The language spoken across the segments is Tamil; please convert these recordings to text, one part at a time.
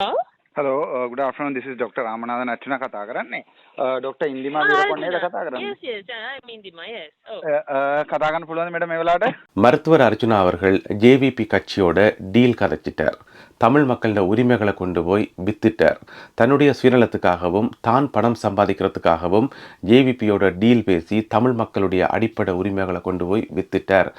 Hello good afternoon this is doctor Ramanathan Archana કથા કરન ને ડોક્ટર ઇન્દિમા கதா கரன் கதா கரன் புலவன் மேடம் இவளாட மருத்துவர் அர்ஜுனா அவர்கள் ஜேவிபி கட்சியோட டீல் கதைச்சிட்டார். தமிழ் மக்களோட உரிமைகளை கொண்டு போய் வித்துட்டார். தன்னுடைய சுயநலத்துக்காகவும் தான் பணம் சம்பாதிக்கிறதுக்காகவும் ஜேவிபியோட டீல் பேசி தமிழ் மக்களுடைய அடிப்படை உரிமைகளை கொண்டு போய் வித்துட்டார்.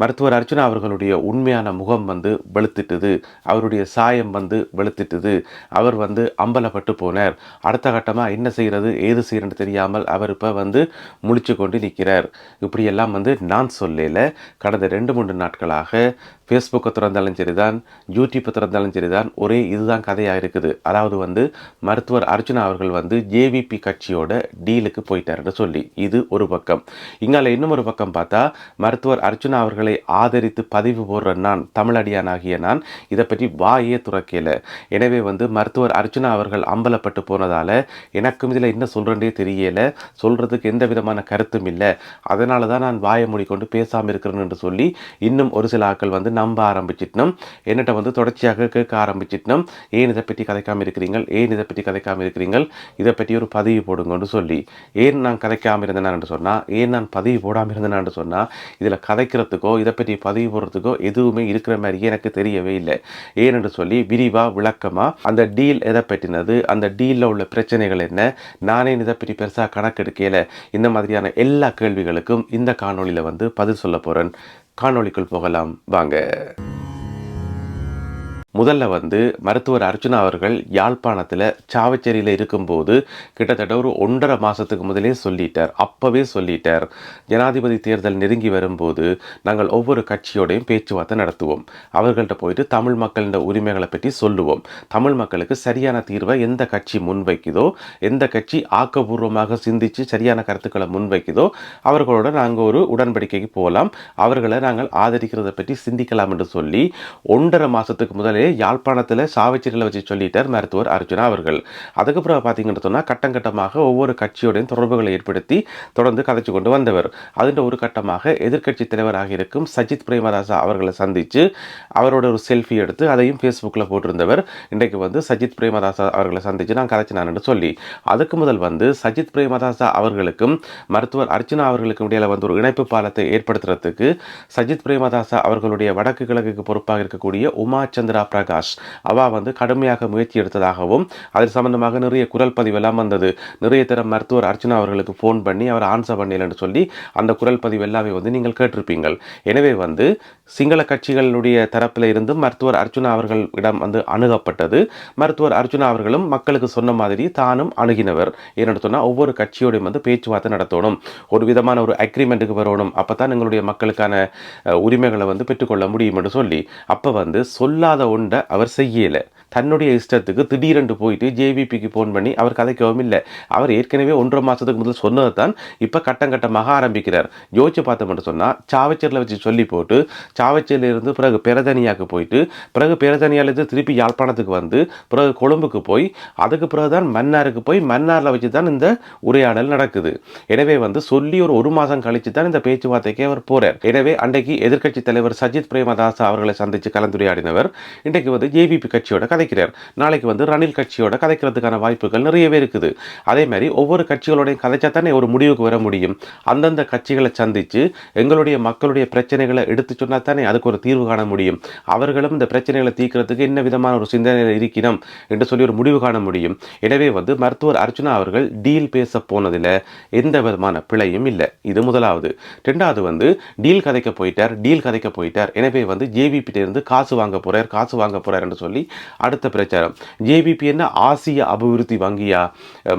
மருத்துவர் அர்ஜுனா அவர்களுடைய உண்மையான முகம் வந்து வெளுத்துட்டுது. அவருடைய சாயம் வந்து வெளுத்துட்டுது. அவர் வந்து அம்பலப்பட்டு போனார். அடுத்த கட்டமாக என்ன செய்கிறது ஏது செய்கிறன்னு தெரியாமல் அவர் இப்போ வந்து முழிச்சு கொண்டு நிற்கிறார் இப்படியெல்லாம் வந்து நான் சொல்லல. கடந்த ரெண்டு மூன்று நாட்களாக ஃபேஸ்புக்கை திறந்தாலும் சரிதான் யூடியூப்பை திறந்தாலும் சரிதான் ஒரே இதுதான் கதையாக இருக்குது அதாவது வந்து மருத்துவர் அர்ஜுனா அவர்கள் வந்து ஜேவிபி கட்சியோட டீலுக்கு போயிட்டாருன்னு சொல்லி. இது ஒரு பக்கம். இங்கால இன்னும் ஒரு பக்கம் பார்த்தா மருத்துவர் அர்ஜுனா அவர்கள் ஆதரித்து பதிவு போடுற நான் தமிழடியானாகிய நான் இதை பற்றி வாயே துறக்கல. எனவே வந்து மருத்துவர் அர்ஜுனா அவர்கள் அம்பலப்பட்டு போனதால் எனக்கும் இதில் என்ன சொல்கிறேன்றே தெரியலை. சொல்கிறதுக்கு எந்த விதமான கருத்தும் இல்லை. அதனால தான் நான் வாயை மூடிக்கொண்டு பேசாமல் இருக்கிறேன் என்று சொல்லி இன்னும் ஒரு சில ஆட்கள் வந்து நம்ப ஆரம்பிச்சிட்டோம் என்னட்ட வந்து தொடர்ச்சியாக கேட்க ஆரம்பிச்சிட்டனும் ஏன் இதை பற்றி கதைக்காமல் இருக்கிறீங்கள்? ஏன் இதை பற்றி கதைக்காமல் இருக்கிறீங்கள்? இதை பற்றி ஒரு பதிவு போடுங்கன்னு சொல்லி. ஏன் நான் கதைக்காமல் இருந்தேனான்னு சொன்னால் ஏன் நான் பதிவு போடாமல் இருந்தேனான்னு சொன்னால் இதில் கதைக்கிறதுக்கோ இதை பற்றி பதிவு போடுறதுக்கோ எதுவுமே இருக்கிற மாதிரி எனக்கு தெரியவே இல்லை. ஏனென்று சொல்லி விரிவாக விளக்கமாக அந்த டீல் எதை பற்றினது அந்த டீலில் உள்ள பிரச்சனைகள் என்ன நானே இதை பற்றி பெருசாக கணக்கெடுக்கையில் இந்த மாதிரியான எல்லா கேள்விகளுக்கும் இந்த காணொளியில் வந்து பதில் சொல்ல போகிறேன் காணொளிக்குள் போகலாம். வாங்க. முதல்ல வந்து மருத்துவர் அர்ச்சுனா அவர்கள் யாழ்ப்பாணத்தில் சாவச்சேரியில் இருக்கும்போது கிட்டத்தட்ட ஒரு ஒன்றரை மாதத்துக்கு முதலே சொல்லிட்டார். அப்போவே சொல்லிட்டார். ஜனாதிபதி தேர்தல் நெருங்கி வரும்போது நாங்கள் ஒவ்வொரு கட்சியோடையும் பேச்சுவார்த்தை நடத்துவோம். அவர்கள்ட்ட போயிட்டு தமிழ் மக்களின் உரிமைகளை பற்றி சொல்லுவோம். தமிழ் மக்களுக்கு சரியான தீர்வை எந்த கட்சி முன்வைக்குதோ எந்த கட்சி ஆக்கப்பூர்வமாக சிந்தித்து சரியான கருத்துக்களை முன்வைக்குதோ அவர்களோட நாங்கள் ஒரு உடன்படிக்கைக்கு போகலாம் அவர்களை நாங்கள் ஆதரிக்கிறதை பற்றி சிந்திக்கலாம் என்று சொல்லி ஒன்றரை மாதத்துக்கு முதலே யாழ்ப்பாணத்தில் சாவச்சேரியில் வச்சு சொல்லிட்டார் மருத்துவர் அர்ஜுனா அவர்கள். அதுக்கப்புறம் பார்த்தீங்கன்னு சொன்னால் கட்டம் கட்டமாக ஒவ்வொரு கட்சியோடையும் தொடர்புகளை ஏற்படுத்தி தொடர்ந்து கதைச்சு கொண்டு வந்தவர். அதில் ஒரு கட்டமாக எதிர்க்கட்சி தலைவராக இருக்கும் சஜித் பிரேமதாசா அவர்களை சந்தித்து அவரோட ஒரு செல்ஃபி எடுத்து அதையும் ஃபேஸ்புக்கில் போட்டிருந்தவர். இன்றைக்கு வந்து சஜித் பிரேமதாசா அவர்களை சந்தித்து நான் கதைச்சினான்னு சொல்லி. அதுக்கு முதல் வந்து சஜித் பிரேமதாசா அவர்களுக்கும் மருத்துவர் அர்ச்சனா அவர்களுக்கும் இடையில வந்து ஒரு இணைப்பு பாலத்தை ஏற்படுத்துறதுக்கு சஜித் பிரேமதாசா அவர்களுடைய வடக்கு கிழக்குக்கு பொறுப்பாக இருக்கக்கூடிய உமா சந்திரா பிரகாஷ். அவா வந்து கடுமையாக முயற்சி எடுத்ததாகவும் அது சம்பந்தமாக நிறைய குரல் பதிவெல்லாம் வந்தது. நிறைய தரம் மருத்துவர் அர்ச்சனா அவர்களுக்கு ஃபோன் பண்ணி அவர் ஆன்சர் பண்ணலன்னு சொல்லி அந்த குரல் பதிவு எல்லாமே வந்து நீங்கள் கேட்டிருப்பீங்கள். எனவே வந்து சிங்கள கட்சிகளுடைய தரப்பில் இருந்து மருத்துவர் அர்ச்சுனா அவர்களிடம் வந்து அணுகப்பட்டது. மருத்துவர் அர்ச்சுனா அவர்களும் மக்களுக்கு சொன்ன மாதிரி தானும் அணுகினவர். ஏன்னு சொன்னால் ஒவ்வொரு கட்சியோடையும் வந்து பேச்சுவார்த்தை நடத்தணும். ஒரு விதமான ஒரு அக்ரிமெண்ட்டுக்கு வரணும். அப்போ தான் எங்களுடைய மக்களுக்கான உரிமைகளை வந்து பெற்றுக்கொள்ள முடியும் என்று சொல்லி அப்போ வந்து சொல்லாத கொண்ட அவர் செய்யலை. தன்னுடைய இஷ்டத்துக்கு திடீரென்று போயிட்டு ஜேவிபிக்கு ஃபோன் பண்ணி அவர் கதைக்கவும் இல்லை. அவர் ஏற்கனவே ஒன்றரை மாதத்துக்கு முதல் சொன்னது தான் இப்போ கட்டம் கட்டமாக ஆரம்பிக்கிறார். யோசிச்சு பார்த்தோம்னு சொன்னால் சாவச்சேரில் வச்சு சொல்லி போட்டு சாவச்சேரியிலிருந்து பிறகு பெரதனியாக்கு போயிட்டு பிறகு பெரதனியாலேருந்து திருப்பி யாழ்ப்பாணத்துக்கு வந்து பிறகு கொழும்புக்கு போய் அதுக்கு பிறகு தான் மன்னாருக்கு போய் மன்னாரில் வச்சு தான் இந்த உரையாடல் நடக்குது. எனவே வந்து சொல்லி ஒரு ஒரு மாதம் கழித்து தான் இந்த பேச்சுவார்த்தைக்கு அவர் போகிறார் எனவே அன்றைக்கு எதிர்க்கட்சி தலைவர் சஜித் பிரேமதாஸ் அவர்களை சந்தித்து கலந்துரையாடினவர். இன்றைக்கு வந்து ஜேபிபி கட்சியோட கதைக்கிறார். நாளைக்கு வந்து ரணில் கட்சியோட கதைக்கிறதுக்கான வாய்ப்புகள் நிறையவே இருக்குது. அதே மாதிரி ஒவ்வொரு கட்சிகளோடையும் கதைச்சா தானே ஒரு முடிவுக்கு வர முடியும். அந்தந்த கட்சிகளை சந்தித்து எங்களுடைய மக்களுடைய பிரச்சனைகளை எடுத்து சொன்னா தானே அதுக்கு ஒரு தீர்வு காண முடியும். அவர்களும் இந்த பிரச்சனைகளை தீர்க்கிறதுக்கு என்ன விதமான ஒரு சிந்தனையில் இருக்கிறோம் என்று சொல்லி ஒரு முடிவு காண முடியும். எனவே வந்து மருத்துவர் அர்ச்சுனா அவர்கள் டீல் பேச போனதில் எந்த விதமான பிழையும் இல்லை. இது முதலாவது. ரெண்டாவது வந்து டீல் கதைக்க போயிட்டார் டீல் கதைக்க போயிட்டார். எனவே வந்து ஜேவிபிட்ட காசு வாங்க போகிறார் காசு வாங்க போறார் என்று சொல்லி அடுத்த பிரச்சாரம். ஜேபிபி என்ன ஆசிய அபிவிருத்தி வங்கியா?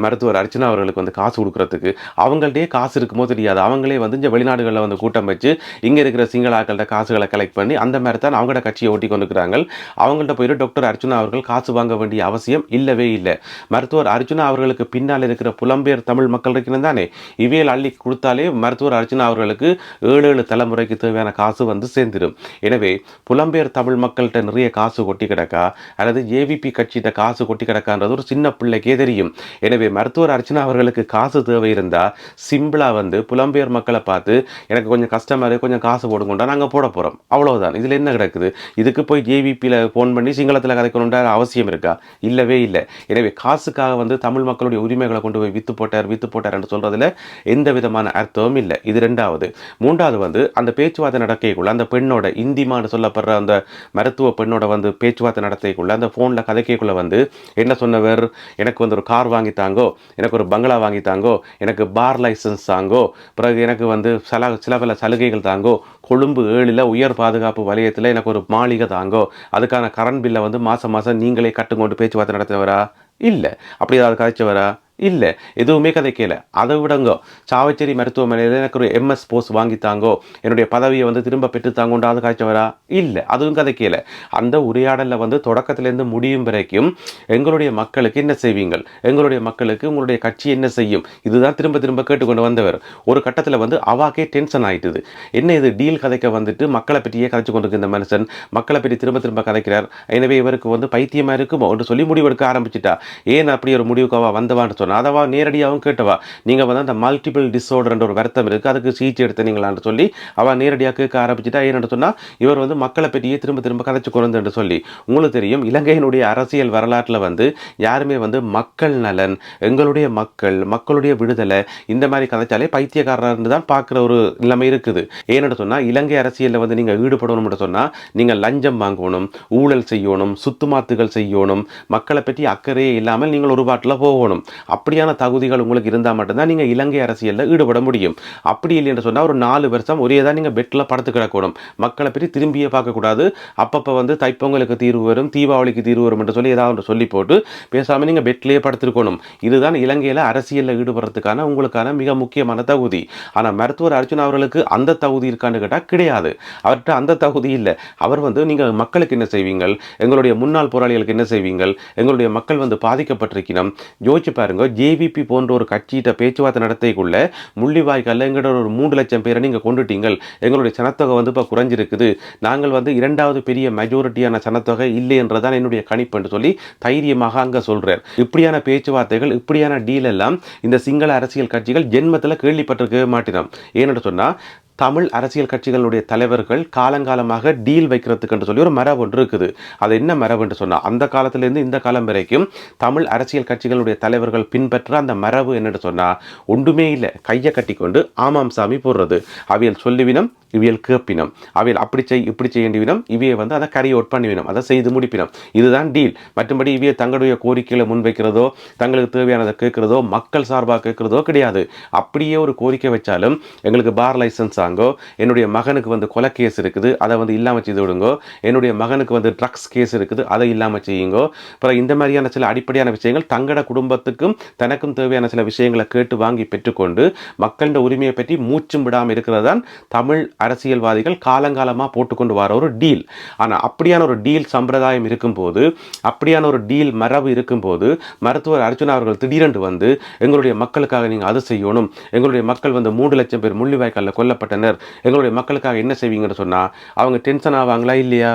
மருத்துவர் அர்ச்சனா அவர்களுக்கு வந்து காசு கொடுக்கறதுக்கு. அவங்கள்ட்டே காசு இருக்குமோ தெரியாது. அவங்களே வந்து இந்த வெளிநாடுகளில் வந்து கூட்டம் வச்சு இங்கே இருக்கிற சிங்களாக்கள்கிட்ட காசுகளை கலெக்ட் பண்ணி அந்த மாதிரி தான் அவங்களோட கட்சியை ஓட்டி கொண்டுக்கிறாங்க அவங்கள்ட்ட போயிட்டு டாக்டர் அர்ச்சனா அவர்கள் காசு வாங்க வேண்டிய அவசியம் இல்லவே இல்லை. மருத்துவர் அர்ச்சனா அவர்களுக்கு பின்னால் இருக்கிற புலம்பெயர் தமிழ் மக்கள் இருக்கணும் தானே? இவையில் அள்ளி கொடுத்தாலே மருத்துவர் அர்ச்சனா அவர்களுக்கு ஏழு ஏழு தலைமுறைக்கு தேவையான காசு வந்து சேர்ந்துடும். எனவே புலம்பெயர் தமிழ் மக்கள்கிட்ட நிறைய காசு கொட்டி கிடக்கா? அல்லது வந்து ஏவிபி கட்சியிட்ட காசு கொட்டி கிடக்கான்றது ஒரு சின்ன பிள்ளைக்கே தெரியும். எனவே மருத்துவர் அர்ச்சனா அவர்களுக்கு காசு தேவை இருந்தால் சிம்பிளாக வந்து புலம்பெயர் மக்களை பார்த்து எனக்கு கொஞ்சம் கஸ்டமர் கொஞ்சம் காசு போடுங்கண்டா நாங்கள் போட போகிறோம் அவ்வளோதான் இதில் என்ன கிடக்குது? இதுக்கு போய் ஜேவிபியில் ஃபோன் பண்ணி சிங்களத்தில் கதைக்கணுன்ற அவசியம் இருக்கா? இல்லவே இல்லை. எனவே காசுக்காக வந்து தமிழ் மக்களுடைய உரிமைகளை கொண்டு போய் வித்து போட்டார் வித்து போட்டார் என்று சொல்கிறதுல எந்த விதமான அர்த்தமும் இல்லை. இது ரெண்டாவது. மூன்றாவது வந்து அந்த பேச்சுவார்த்தை நடக்கைக்குள்ள அந்த பெண்ணோட இந்திமான்னு சொல்லப்படுற அந்த மருத்துவ பெண்ணோட வந்து பேச்சுவார்த்தை நடத்தைக்குள்ள அந்த ஃபோனில் கதைக்கக்குள்ளே வந்து என்ன சொன்னவர்? எனக்கு வந்து ஒரு கார் வாங்கி தாங்கோ எனக்கு ஒரு பங்களா வாங்கி தாங்கோ எனக்கு பார் லைசன்ஸ் தாங்கோ? பிறகு எனக்கு வந்து சில சில பல சலுகைகள் தாங்கோ? கொழும்பு ஏழில் உயர் பாதுகாப்பு வலயத்தில் எனக்கு ஒரு மாளிகை தாங்கோ? அதுக்கான கரண்ட் பில்லை வந்து மாதம் மாதம் நீங்களே கட்டுங்கொண்டு பேச்சுவார்த்தை நடத்தினவரா? இல்லை. அப்படி ஏதாவது கதைச்சவரா? இல்லை எதுவுமே கதைக்கல அதை விடங்கோ சாவச்சேரி மருத்துவமனையில் எனக்கு ஒரு எம்எஸ் போஸ்ட் வாங்கித்தாங்கோ. என்னுடைய பதவியை வந்து திரும்ப பெற்று தாங்கோண்டாவது காய்ச்சவரா இல்லை அதுவும் கதைக்கல அந்த உரையாடலில் வந்து தொடக்கத்திலேருந்து முடியும் வரைக்கும் எங்களுடைய மக்களுக்கு என்ன செய்வீங்கள்? எங்களுடைய மக்களுக்கு உங்களுடைய கட்சி என்ன செய்யும்? இதுதான் திரும்ப திரும்ப கேட்டுக்கொண்டு வந்தவர். ஒரு கட்டத்தில் வந்து அவாக்கே டென்ஷன் ஆயிட்டுது. என்ன இது டீல் கதைக்க வந்துட்டு மக்களை பற்றியே கதைச்சு கொண்டிருக்க இந்த மனுஷன் மக்களை பற்றி திரும்ப திரும்ப கதைக்கிறார். எனவே இவருக்கு வந்து பைத்தியமாக இருக்குமோ? என்று சொல்லி முடிவெடுக்க ஆரம்பிச்சிட்டா. ஏன் அப்படி ஒரு முடிவுக்கு அவ வந்தவான்னு சொன்ன? அதவா நேரடியாகவும் கேட்டவா? நீங்கள் வந்து அந்த மல்டிபிள் டிஸார்டர் ஒரு வருத்தம் இருக்குது அதுக்கு சிகிச்சை எடுத்தீங்களான்னு சொல்லி அவள் நேரடியாக கேட்க ஆரம்பிச்சிட்டா ஏன்னு சொன்னால் இவர் வந்து மக்களை பற்றியே திரும்ப திரும்ப கதைச்சு குறந்துன்னு என்று சொல்லி உங்களுக்கு தெரியும் இலங்கையினுடைய அரசியல் வரலாற்றில் வந்து யாருமே வந்து மக்கள் நலன் எங்களுடைய மக்கள் மக்களுடைய விடுதலை இந்த மாதிரி கதைச்சாலே பைத்தியக்காரர்னு தான் பார்க்குற ஒரு நிலைமை இருக்குது. ஏன்னு சொன்னால் இலங்கை அரசியலில் வந்து நீங்கள் ஈடுபடணும்னு சொன்னால் நீங்கள் லஞ்சம் வாங்கணும் ஊழல் செய்யணும் சுத்துமாத்துகள் செய்யணும் மக்களை பற்றி அக்கறையே இல்லாமல் நீங்கள் ஒரு பாட்டில் போகணும். அப்படியான தகுதிகள் உங்களுக்கு இருந்தால் மட்டும்தான் நீங்கள் இலங்கை அரசியலில் ஈடுபட முடியும். அப்படி இல்லைன்னு சொன்னால் ஒரு நாலு வருஷம் ஒரே தான் நீங்கள் பெட்டில் படுத்து கிடக்கணும். மக்களை பற்றி திரும்பியே பார்க்கக்கூடாது அப்பப்போ வந்து தைப்பொங்கலுக்கு தீர்வு வரும் தீபாவளிக்கு தீர்வு வரும் என்று சொல்லி ஏதாவது ஒன்று சொல்லி போட்டு பேசாமல் நீங்கள் பெட்லேயே படுத்திருக்கணும். இதுதான் இலங்கையில் அரசியலில் ஈடுபடுறதுக்கான உங்களுக்கான மிக முக்கியமான தகுதி. ஆனால் மருத்துவர் அர்ஜுன் அவர்களுக்கு அந்த தகுதி இருக்கான்னு கேட்டால் கிடையாது. அவர்கிட்ட அந்த தகுதி இல்லை. அவர் வந்து நீங்கள் மக்களுக்கு என்ன செய்வீங்கள்? எங்களுடைய முன்னாள் போராளிகளுக்கு என்ன செய்வீங்கள்? எங்களுடைய மக்கள் வந்து பாதிக்கப்பட்டிருக்கணும். யோசிச்சு பாருங்க ஜேவிபி போன்ற ஒரு கட்சியிட்ட பேச்சுவார்த்தை நடத்தைக்குள்ள முள்ளிவாய்க்கால் எங்கிட்ட ஒரு மூன்று லட்சம் பேரை நீங்கள் கொண்டுட்டீங்கள். எங்களுடைய சனத்தொகை வந்து இப்போ குறைஞ்சிருக்குது. நாங்கள் வந்து இரண்டாவது பெரிய மெஜாரிட்டியான சனத்தொகை இல்லை என்றதான் என்னுடைய கணிப்பு என்று சொல்லி தைரியமாக அங்கே சொல்கிறார் இப்படியான பேச்சுவார்த்தைகள் இப்படியான டீல் எல்லாம் இந்த சிங்கள அரசியல் கட்சிகள் ஜென்மத்தில் கேள்விப்பட்டிருக்கவே மாட்டினோம் ஏன்னு சொன்னால் தமிழ் அரசியல் கட்சிகளுடைய தலைவர்கள் காலங்காலமாக டீல் வைக்கிறதுக்கு என்று சொல்லி ஒரு மரபு ஒன்று இருக்குது. அது என்ன மரபு என்று சொன்னால் அந்த காலத்திலேருந்து இந்த காலம் வரைக்கும் தமிழ் அரசியல் கட்சிகளுடைய தலைவர்கள் பின்பற்ற அந்த மரபு என்னென்னு சொன்னால் ஒன்றுமே இல்லை. கையை கட்டிக்கொண்டு ஆமாம் சாமி போடுறது. அவியல் சொல்லுவினம் இவியல் கேப்பினம். அவியல் அப்படி செய் இப்படி செய்ய இவையை வந்து அதை கரையை ஒட் பண்ணிவினம் அதை செய்து முடிப்பினம். இதுதான் டீல். மற்றபடி இவையை தங்களுடைய கோரிக்கைகளை முன்வைக்கிறதோ தங்களுக்கு தேவையானதை கேட்கிறதோ மக்கள் சார்பாக கேட்கிறதோ கிடையாது. அப்படியே ஒரு கோரிக்கை வச்சாலும் எங்களுக்கு பார் லைசன்ஸ் ஆங்கோ என்னுடைய மகனுக்கு வந்து கொலை கேஸ் இருக்குது அதை வந்து இல்லாமல் செய்து விடுங்கோ என்னுடைய மகனுக்கு வந்து ட்ரக்ஸ் கேஸ் இருக்குது அதை இல்லாமல் செய்யுங்கோ. அப்புறம் இந்த மாதிரியான சில அடிப்படையான விஷயங்கள் தங்களோட குடும்பத்துக்கும் தனக்கும் தேவையான சில விஷயங்களை கேட்டு வாங்கி பெற்றுக்கொண்டு மக்களின் உரிமையை பற்றி மூச்சும் விடாமல் இருக்கிறது தான் தமிழ் அரசியல்வாதிகள் காலங்காலமாக போட்டுக்கொண்டு வர ஒரு டீல் ஆனால் அப்படியான ஒரு டீல் சம்பிரதாயம் இருக்கும்போது அப்படியான ஒரு டீல் மரபு இருக்கும்போது மருத்துவர் அர்ஜுனா அவர்கள் திடீரென்று வந்து எங்களுடைய மக்களுக்காக நீங்கள் அது செய்யணும் எங்களுடைய மக்கள் வந்து மூன்று லட்சம் பேர் முள்ளிவாய்க்காலில் கொல்லப்பட்டனர் எங்களுடைய மக்களுக்காக என்ன செய்வீங்கன்னு சொன்னால் அவங்க டென்ஷன் ஆவாங்களா இல்லையா?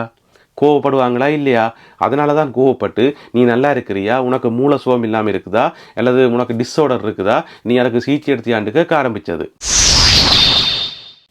கோவப்படுவாங்களா இல்லையா? அதனால தான் கோவப்பட்டு நீ நல்லா இருக்கிறியா? உனக்கு மூல சுகம் இல்லாமல் இருக்குதா? அல்லது உனக்கு டிஸ்ஆர்டர் இருக்குதா? நீ எனக்கு சிகிச்சை எடுத்தியாண்டு கேட்க ஆரம்பித்தது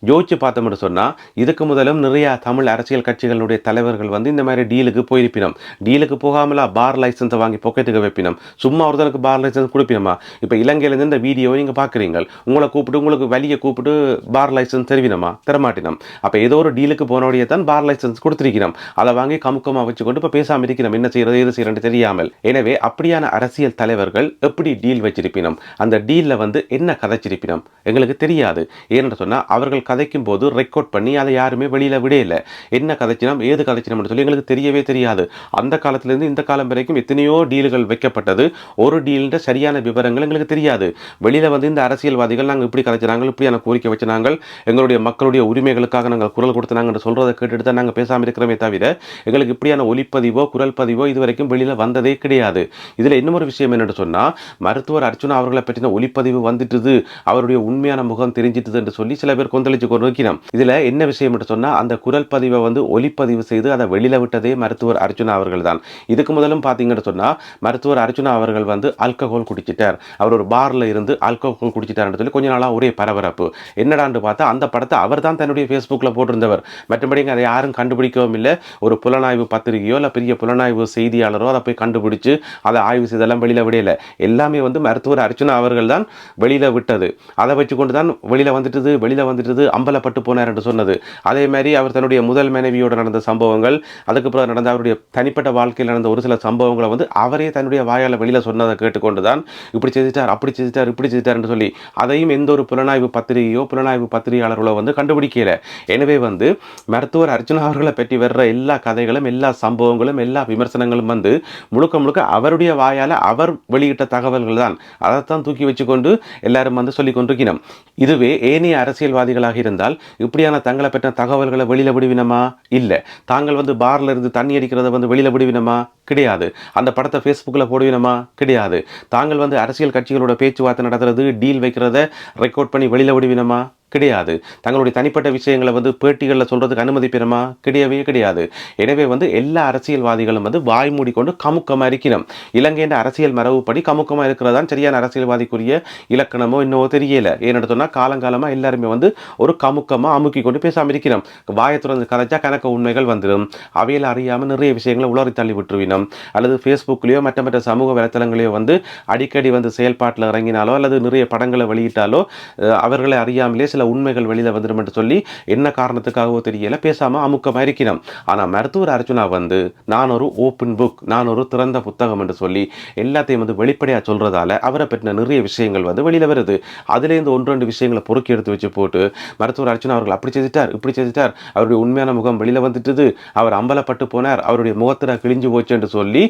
யோசிச்சு பார்த்தோம்னு சொன்னால் இதுக்கு முதலும் நிறையா தமிழ் அரசியல் கட்சிகளுடைய தலைவர்கள் வந்து இந்த மாதிரி டீலுக்கு போயிருப்பினோம். டீலுக்கு போகாமலா பார் லைசன்ஸை வாங்கி பொக்கெட்டுக்கு வைப்பினோம். சும்மா ஒருத்தனுக்கு பார் லைசன்ஸ் கொடுப்பினோமா? இப்போ இலங்கையிலேருந்து இந்த வீடியோவை நீங்கள் பார்க்குறீங்க உங்களை கூப்பிட்டு உங்களுக்கு வழியை கூப்பிட்டு பார் லைசன்ஸ் தெரிவினோமா? தரமாட்டினோம். அப்போ ஏதோ ஒரு டீலுக்கு போனோடைய தான் பார் லைசன்ஸ் கொடுத்துருக்கிறோம். அதை வாங்கி கமுக்கமாக வச்சுக்கொண்டு இப்போ பேசாமல் இருக்கிறோம். என்ன செய்கிறது எது செய்யறது தெரியாமல். எனவே அப்படியான அரசியல் தலைவர்கள் எப்படி டீல் வச்சிருப்பினோம்? அந்த டீலில் வந்து என்ன கதைச்சிருப்பினோம்? எங்களுக்கு தெரியாது. ஏன்னு சொன்னால் அவர்கள் கதைக்கும் போது ரெக்கார்ட் பண்ணி அதை யாருமே வெளியில் விடையில என்ன கதைச்சினோம் ஏது கதைச்சினோம்னு சொல்லி எங்களுக்கு தெரியவே தெரியாது. அந்த காலத்திலேருந்து இந்த காலம் வரைக்கும் எத்தனையோ டீல்கள் வைக்கப்பட்டது. ஒரு டீல்ன்ற சரியான விவரங்கள் எங்களுக்கு தெரியாது. வெளியில் வந்து இந்த அரசியல்வாதிகள் நாங்கள் இப்படி கதைச்சினாங்க இப்படியான கோரிக்கை வச்சினாங்க எங்களுடைய மக்களுடைய உரிமைகளுக்காக நாங்கள் குரல் கொடுத்தனாங்கன்னு சொல்கிறத கேட்டுட்டு தான் நாங்கள் பேசாமல் இருக்கிறோமே தவிர எங்களுக்கு இப்படியான ஒலிப்பதிவோ குரல் பதிவோ இது வரைக்கும் வெளியில் வந்ததே கிடையாது. இதில் இன்னொரு விஷயம் என்னென்னு சொன்னால் மருத்துவர் அர்ச்சுனா அவர்களை பற்றின ஒலிப்பதிவு வந்துட்டுது. அவருடைய உண்மையான முகம் தெரிஞ்சிட்டுது என்று சொல்லி சில பேர் கொந்தளிச்சு வச்சு கொண்டு வைக்கணும் இதுல என்ன விஷயம் என்று சொன்னா அந்த குரல் பதிவை வந்து ஒலிப்பதிவு செய்து அதை வெளியில விட்டதே மருத்துவர் அர்ஜுனா அவர்கள் தான் இதுக்கு முதலும் பாத்தீங்கன்னு சொன்னா மருத்துவர் அர்ஜுனா அவர்கள் வந்து ஆல்கஹால் குடிச்சிட்டார். அவர் ஒரு பார்ல இருந்து ஆல்கஹால் குடிச்சிட்டார்னு சொல்லி கொஞ்ச நாளா ஒரே பரபரப்பு. என்னடான்னு பார்த்தா அந்த படத்தை அவர் தான் தன்னுடைய ஃபேஸ்புக்கில் போட்டிருந்தவர். மற்றபடி அதை யாரும் கண்டுபிடிக்கவும் இல்லை. ஒரு புலனாய்வு பத்திரிகையோ இல்லை பெரிய புலனாய்வு செய்தியாளரோ அதை போய் கண்டுபிடிச்சு அதை ஆய்வு செய்தெல்லாம் வெளியில விடையில எல்லாமே வந்து மருத்துவர் அர்ச்சனா அவர்கள் தான் வெளியில விட்டது. அதை வச்சு கொண்டு தான் வெளியில வந்துட்டது வெளியில வந்துட்டது அம்பலப்பட்டு போனார் என்று சொன்னது. அதே மாதிரி அவர் தன்னுடைய முதல் மனைவியோடு நடந்த சம்பவங்கள் அதுக்கு பிறகு நடந்த அவருடைய தனிப்பட்ட வாழ்க்கையில் நடந்த ஒரு சில சம்பவங்களை வந்து அவரே தன்னுடைய வாயால் வெளியில் சொன்னதை கேட்டுக்கொண்டு தான் இப்படி செஞ்சிட்டார் அப்படி செஞ்சிட்டார் இப்படி செஞ்சிட்டார் என்று சொல்லி அதையும் எந்த ஒரு புலனாய்வு பத்திரிகையோ புலனாய்வு பத்திரிகையாளர்களோ வந்து கண்டுபிடிக்கல. எனவே வந்து மருத்துவர் அர்ச்சனா அவர்களை பற்றி வர்ற எல்லா கதைகளும் எல்லா சம்பவங்களும் எல்லா விமர்சனங்களும் வந்து முழுக்க முழுக்க அவருடைய வாயால் அவர் வெளியிட்ட தகவல்கள் தான் அதைத்தான் தூக்கி வச்சுக்கொண்டு எல்லாரும் வந்து சொல்லி கொண்டிருக்கிறோம் இதுவே ஏனைய அரசியல்வாதிகளாக இருந்தால் இப்படியான தங்களை பற்றின தகவல்களை வெளியில விடுவினமா? இல்லை. தாங்கள் வந்து பார்ல இருந்து தண்ணி அடிக்கிறத வந்து வெளியில விடுவினமா? கிடையாது. அந்த படத்தை ஃபேஸ்புக்கில் போடுவீனமா கிடையாது. தாங்கள் வந்து அரசியல் கட்சிகளோட பேச்சுவார்த்தை நடத்துறது டீல் வைக்கிறத ரெக்கார்ட் பண்ணி வெளியில விடுவினமா கிடையாது. தங்களுடைய தனிப்பட்ட விஷயங்களை வந்து பேட்டிகளில் சொல்கிறதுக்கு அனுமதி பெறுமா கிடையவே கிடையாது. எனவே வந்து எல்லா அரசியல்வாதிகளும் வந்து வாய் மூடிக்கொண்டு கமுக்கமாக இருக்கணும் இலங்கையின் அரசியல் மரபுப்படி கமுக்கமாக இருக்கிறதான் சரியான அரசியல்வாதிக்குரிய இலக்கணமோ இன்னமோ தெரியல. ஏன்னு சொன்னால் காலங்காலமாக எல்லாருமே வந்து ஒரு கமுக்கமாக அமுக்கி கொண்டு பேசாமல் இருக்கணும் வாயை திறந்து கதைச்சா கணக்கு உண்மைகள் வந்துடும் அவையில் அறியாமல் நிறைய விஷயங்களை உளறி தள்ளி விட்டுருவினோம் அல்லது ஃபேஸ்புக்லேயோ மற்ற மற்ற சமூக வலைத்தளங்களையோ வந்து அடிக்கடி வந்து செயல்பாட்டில் இறங்கினாலோ அல்லது நிறைய படங்களை வெளியிட்டாலோ அவர்களை அறியாமலே சில உண்மைகள் வெளியில் வந்துடும் என்று சொல்லி என்ன காரணத்துக்காகவோ தெரியல பேசாமல் அமுக்கமாக இருக்கணும் ஆனால் மருத்துவர் அர்ஜுனா வந்து நான் ஒரு ஓப்பன் புக் நான் ஒரு திறந்த புத்தகம் என்று சொல்லி எல்லாத்தையும் வந்து வெளிப்படையாக சொல்கிறதால அவரை பற்றின நிறைய விஷயங்கள் வந்து வெளியில் வருது. அதுலேருந்து ஒன்று ரெண்டு விஷயங்களை பொறுக்கி எடுத்து வச்சு போட்டு மருத்துவர் அர்ஜுனா அவர்கள் அப்படி செஞ்சுட்டார் இப்படி செஞ்சிட்டார் அவருடைய உண்மையான முகம் வெளியில் வந்துட்டுது அவர் அம்பலப்பட்டு போனார் அவருடைய முகத்தில் கிழிஞ்சு போச்சு என்று சொல்லி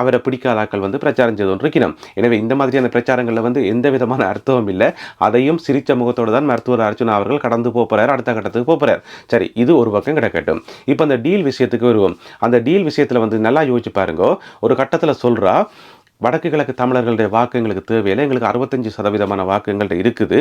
அவரை பிடிக்காத ஆக்கள் வந்து பிரச்சாரம் செய்து கொண்டிருக்கிறோம் எனவே இந்த மாதிரியான பிரச்சாரங்களில் வந்து எந்த விதமான அர்த்தமும் இல்லை. அதையும் சிரிச்ச முகத்தோடு தான் மருத்துவர் அர்ச்சனா அவர்கள் கடந்து போகிறார் அடுத்த கட்டத்துக்கு போகிறார் சரி இது ஒரு பக்கம் கிடக்கட்டும். இப்போ அந்த டீல் விஷயத்துக்கு வருவோம். அந்த டீல் விஷயத்தில் வந்து நல்லா யோசிச்சு பாருங்க. ஒரு கட்டத்தில் சொல்கிறா வடக்கு கிழக்கு தமிழர்களுடைய வாக்கு எங்களுக்கு தேவையில்லை. எங்களுக்கு அறுபத்தஞ்சு சதவீதமான வாக்கு எங்கள்கிட்ட இருக்குது.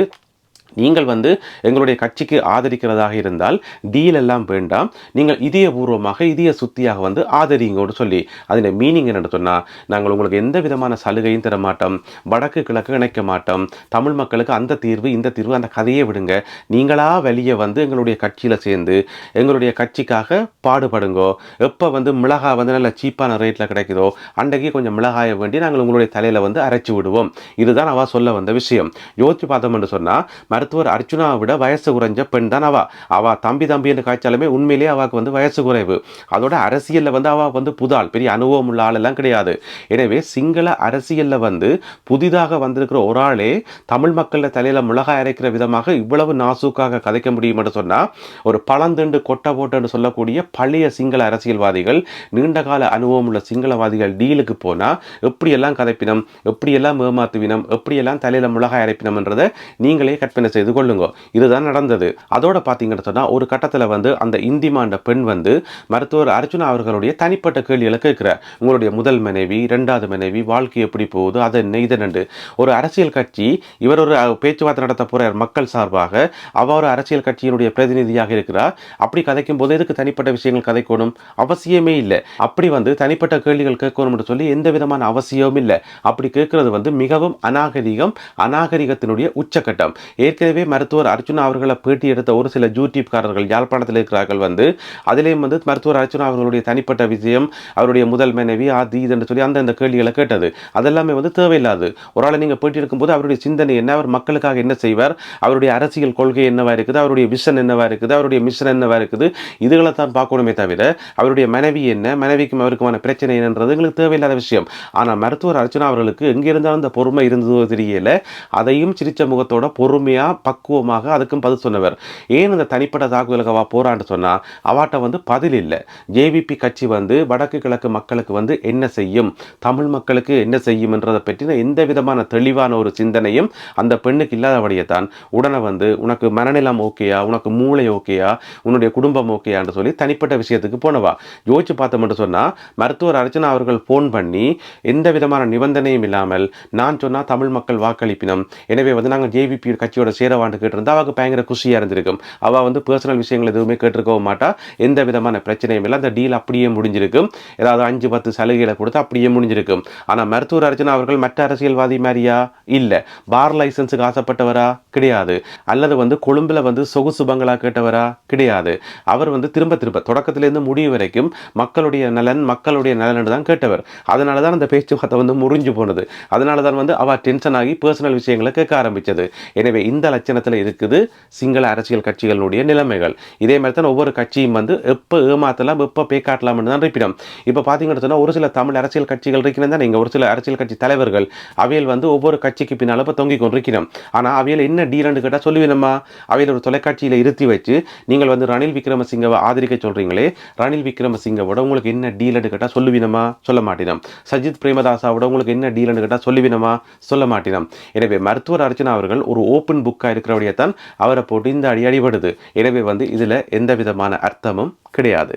நீங்கள் வந்து எங்களுடைய கட்சிக்கு ஆதரிக்கிறதாக இருந்தால் டீல் எல்லாம் வேண்டாம். நீங்கள் இதயபூர்வமாக இதய சுத்தியாக வந்து ஆதரிங்கோடு சொல்லி அதில் மீனிங் என்னன்னு சொன்னால் நாங்கள் உங்களுக்கு எந்த விதமான சலுகையும் தர மாட்டோம் வடக்கு கிழக்கு இணைக்க மாட்டோம். தமிழ் மக்களுக்கு அந்த தீர்வு இந்த தீர்வு அந்த கதையை விடுங்க. நீங்களாக வெளியே வந்து எங்களுடைய கட்சியில் சேர்ந்து எங்களுடைய கட்சிக்காக பாடுபடுங்கோ. எப்போ வந்து மிளகாய் வந்து நல்ல சீப்பான ரேட்டில் கிடைக்குதோ அன்றைக்கு கொஞ்சம் மிளகாயை வேண்டி நாங்கள் உங்களுடைய தலையில் வந்து அரைச்சி விடுவோம். இதுதான் அவ சொல்ல வந்த விஷயம். யோசிச்சு பார்த்தோம்னு சொன்னால் மருத்துவர் அர்ச்சுனாவை விட வயசு குறைஞ்ச பெண் தான் அவா. அவ தம்பி தம்பி என்று காய்ச்சாலுமே உண்மையிலேயே அவாவுக்கு வந்து வயசு குறைவு. அதோட அரசியலில் வந்து அவ வந்து புதாள் பெரிய அனுபவம் உள்ள ஆளெல்லாம் கிடையாது. எனவே சிங்கள அரசியலில் வந்து புதிதாக வந்திருக்கிற ஒரு ஆளே தமிழ் மக்கள தலையில் மிளகாய் அரைக்கிற விதமாக இவ்வளவு நாசூக்காக கதைக்க முடியும் என்று சொன்னால் ஒரு பழந்துண்டு கொட்டை போட்டுன்னு சொல்லக்கூடிய பழைய சிங்கள அரசியல்வாதிகள் நீண்டகால அனுபவம் உள்ள சிங்களவாதிகள் டீலுக்கு போனால் எப்படியெல்லாம் கதைப்பினம் எப்படியெல்லாம் ஏமாத்துவினம் எப்படியெல்லாம் தலையில் மிளகாய் அரைப்பினம்ன்றதை நீங்களே கற்பனை செய்து கொள்ளுங்க. இதுதான் நடந்தது. அதோட பார்த்தீங்கன்னு சொன்னால் ஒரு கட்டத்தில் வந்து அந்த இந்திமாண்ட பெண் வந்து மருத்துவர் அர்ஜுனா அவர்களுடைய தனிப்பட்ட கேள்விகளை கேட்கிறார் உங்களுடைய முதல் மனைவி ரெண்டாவது மனைவி வாழ்க்கை எப்படி போகுது அது என்ன இது நண்டு ஒரு அரசியல் கட்சி இவர் ஒரு பேச்சுவார்த்தை நடத்த போகிறார் மக்கள் சார்பாக அவர் அரசியல் கட்சியினுடைய பிரதிநிதியாக இருக்கிறார் அப்படி கதைக்கும் போது எதுக்கு தனிப்பட்ட விஷயங்கள் கதைக்கணும்? அவசியமே இல்லை. அப்படி வந்து தனிப்பட்ட கேள்விகள் கேட்கணும்னு சொல்லி எந்த விதமான அவசியமும் இல்லை. அப்படி கேட்கறது வந்து மிகவும் அநாகரிகம் அநாகரிகத்தினுடைய உச்சக்கட்டம். ஏற்கனவே மருத்துவர் அர்ச்சுனா அவர்களை பேட்டி எடுத்த ஒரு சில யூடியூப்காரர்கள் யாழ்ப்பாணத்தில் இருக்கிறார்கள் வந்து அதிலேயும் வந்து மருத்துவர் அர்ச்சுனா அவர்களுடைய தனிப்பட்ட விஷயம் அவருடைய முதல் மனைவி அது இதுன்னு சொல்லி அந்த கேள்விகளை கேட்டது. அதெல்லாமே வந்து தேவையில்லாது. ஒரு ஆளை நீங்கள் பேட்டி எடுக்கும்போது அவருடைய சிந்தனை என்ன அவர் மக்களுக்காக என்ன செய்வார் அவருடைய அரசியல் கொள்கை என்னவா இருக்குது அவருடைய விஷன் என்னவா இருக்குது அவருடைய மிஷன் என்னவா இருக்குது இதுகளை தான் பார்க்கணுமே தவிர அவருடைய மனைவி என்ன மனைவிக்கும் அவருக்குமான பிரச்சனை என்னன்றது எங்களுக்கு தேவையில்லாத விஷயம். ஆனால் மருத்துவர் அர்ச்சனா அவர்களுக்கு எங்கே இருந்தாலும் அந்த பொறுமை இருந்ததோ தெரியல அதையும் சிரிச்ச முகத்தோட பொறுமையாக பக்குவமாக அதுக்கும் பதில் சொன்னவர். ஏன் இந்த தனிப்பட்ட தாக்குதலுக்கு அவ போறான்னு சொன்னால் அவாட்ட வந்து பதில் இல்லை. ஜேவிபி கட்சி வந்து வடக்கு கிழக்கு மக்களுக்கு வந்து என்ன செய்யும் தமிழ் மக்களுக்கு என்ன செய்யும்ன்றதை பற்றின எந்த விதமான தெளிவான ஒரு சிந்தனையும் அந்த பெண்ணுக்கு இல்லாதபடியே தான். உடனே வந்து உனக்கு மனநிலம் ஓகேயா? உனக்கு மூளை ஓகேயா? உன்னுடைய குடும்பம் ஓகேயான்னு சொல்லி தனிப்பட்ட விஷயத்துக்கு போனவா? யோசிச்சு பார்த்தோம்னு சொன்னால் மருத்துவர் அர்ச்சனா அவர்கள் ஃபோன் பண்ணி எந்த விதமான நிபந்தனையும் இல்லாமல் நான் சொன்னால் தமிழ் மக்கள் வாக்களிப்பினம் எனவே வந்து நாங்கள் ஜேவிபி கட்சியோட சேரவாண்டு கேட்டிருந்தா அவளுக்கு பயங்கர குஷியாக இருந்திருக்கும். அவள் வந்து பர்சனல் விஷயங்கள் எதுவுமே கேட்டிருக்கவும் மாட்டா. எந்த விதமான பிரச்சனையும் இல்லை. அந்த டீல் அப்படியே முடிஞ்சிருக்கும். ஏதாவது அஞ்சு பத்து சலுகைகளை கொடுத்து அப்படியே முடிஞ்சிருக்கும். ஆனால் மருத்துவர் அர்ச்சனா அவர்கள் மற்ற அரசியல்வாதி மாதிரியா? இல்லை. பார் லைசன்ஸுக்கு ஆசைப்பட்டவரா? கிடையாது. அல்லது வந்து கொழும்பில் வந்து சொகுசு பங்களா கேட்டவரா? கிடையாது. அவர் வந்து திரும்ப திரும்ப தொடக்கத்திலேருந்து முடிவு வரைக்கும் மக்களுடைய நலன் மக்களுடைய நலன் தான் கேட்டவர். அதனால தான் அந்த பேச்சுவார்த்தை வந்து முறிஞ்சு போனது. அதனால தான் வந்து அவ டென்ஷன் ஆகி பர்சனல் விஷயங்களை கேட்க ஆரம்பித்தது எனவே இந்த லட்சணத்தில் இருக்குது? சிங்கள அரசியல் கட்சிகளுடைய நிலைமைகள். இதே மாதிரி தான் ஒவ்வொரு கட்சியும் வந்து எப்போ ஏமாத்தலாம் எப்போ பேக்காட்டலாம்னு தான் இருப்பிடும். இப்போ பார்த்தீங்கன்னு சொன்னால் ஒரு சில தமிழ் அரசியல் கட்சிகள் இருக்கிறது தான்? நீங்கள் ஒரு சில அரசியல் கட்சி தலைவர்கள் அவையில் வந்து ஒவ்வொரு கட்சிக்கு பின்னால் இப்போ தொங்கிக் கொண்டிருக்கிறோம் ஆனால் அவையில் என்ன டீலன்னு கேட்டால் சொல்லுவேனம்மா? அவையில் ஒரு தொலைக்காட்சியில் இருத்தி வச்சு நீங்கள் வந்து ரணில் விக்ரமசிங்கவை ஆதரிக்க சொல்கிறீங்களே ரணில் விக்ரமசிங்கவோட உங்களுக்கு என்ன டீலண்டு கேட்டால் சொல்லுவீனமா சொல்ல மாட்டினோம். சஜித் பிரேமதாசாவோட உங்களுக்கு என்ன டீலண்டு கேட்டால் சொல்லுவீனமா சொல்ல மாட்டினோம். எனவே மருத்துவர் அர்ச்சனா அவர்கள் ஒரு ஓப்பன் புக் புக்காக இருக்கிறபடியே தான் அவரை போட்டு இந்த அடி அடிபடுது. எனவே வந்து இதில் எந்த விதமான அர்த்தமும் கிடையாது.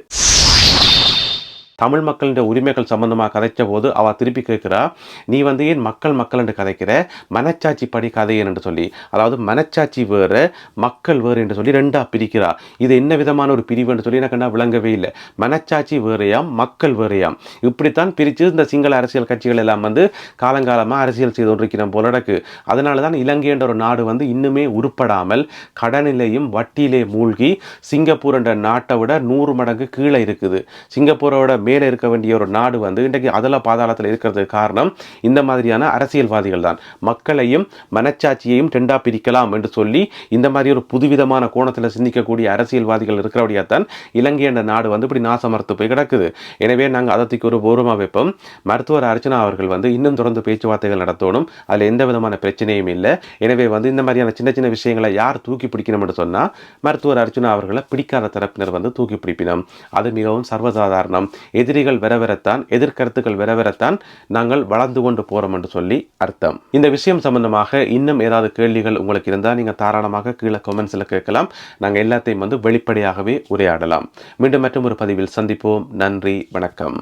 தமிழ் மக்களின் உரிமைகள் சம்பந்தமாக கதைச்ச போது அவள் திருப்பி கேட்குறா நீ வந்து ஏன் மக்கள் மக்கள் என்று கதைக்கிற? மனச்சாட்சி படி கதையன் என்று சொல்லி. அதாவது மனச்சாட்சி வேறு மக்கள் வேறு என்று சொல்லி ரெண்டாக பிரிக்கிறா. இது என்ன விதமான ஒரு பிரிவு என்று சொல்லி எனக்கு என்ன விளங்கவே இல்லை. மனச்சாட்சி வேறையாம் மக்கள் வேறையாம். இப்படித்தான் பிரித்து இந்த சிங்கள அரசியல் கட்சிகள் எல்லாம் வந்து காலங்காலமாக அரசியல் செய்து கொண்டிருக்கிறோம் போல நடக்கு. அதனால தான் இலங்கை என்ற ஒரு நாடு வந்து இன்னுமே உருப்படாமல் கடனிலையும் வட்டியிலே மூழ்கி சிங்கப்பூர் என்ற நாட்டை விட நூறு மடங்கு கீழே இருக்குது. சிங்கப்பூரோட மேலே இருக்க வேண்டிய ஒரு நாடு வந்து இன்றைக்கு அதில் பாதாளத்தில் இருக்கிறதுக்கு காரணம் இந்த மாதிரியான அரசியல்வாதிகள் தான். மக்களையும் மனச்சாட்சியையும் ரெண்டா பிரிக்கலாம் என்று சொல்லி இந்த மாதிரி ஒரு புதுவிதமான கோணத்தில் சிந்திக்கக்கூடிய அரசியல்வாதிகள் இருக்கிறபடியாக தான் இலங்கை என்ற நாடு வந்து இப்படி நாசமர்த்து போய் கிடக்குது. எனவே நாங்கள் அதற்கு ஒரு பூர்வமாக வைப்போம். மருத்துவர் அர்ச்சனா அவர்கள் வந்து இன்னும் தொடர்ந்து பேச்சுவார்த்தைகள் நடத்தணும். அதில் எந்த விதமான பிரச்சனையும் இல்லை. எனவே வந்து இந்த மாதிரியான சின்ன சின்ன விஷயங்களை யார் தூக்கி பிடிக்கணும் என்று சொன்னால் மருத்துவர் அர்ச்சனா அவர்களை பிடிக்காத தரப்பினர் வந்து தூக்கி பிடிப்பினோம். அது மிகவும் சர்வசாதாரணம். எதிரிகள் வர வரத்தான் எதிர்கருத்துக்கள் வர வரத்தான் நாங்கள் வளர்ந்து கொண்டு போகிறோம் என்று சொல்லி அர்த்தம். இந்த விஷயம் சம்பந்தமாக இன்னும் ஏதாவது கேள்விகள் உங்களுக்கு இருந்தால் நீங்கள் தாராளமாக கீழே கமெண்ட்ஸில் கேட்கலாம். நாங்கள் எல்லாத்தையும் வந்து வெளிப்படையாகவே உரையாடலாம். மீண்டும் மற்றும் ஒரு பதிவில் சந்திப்போம். நன்றி வணக்கம்.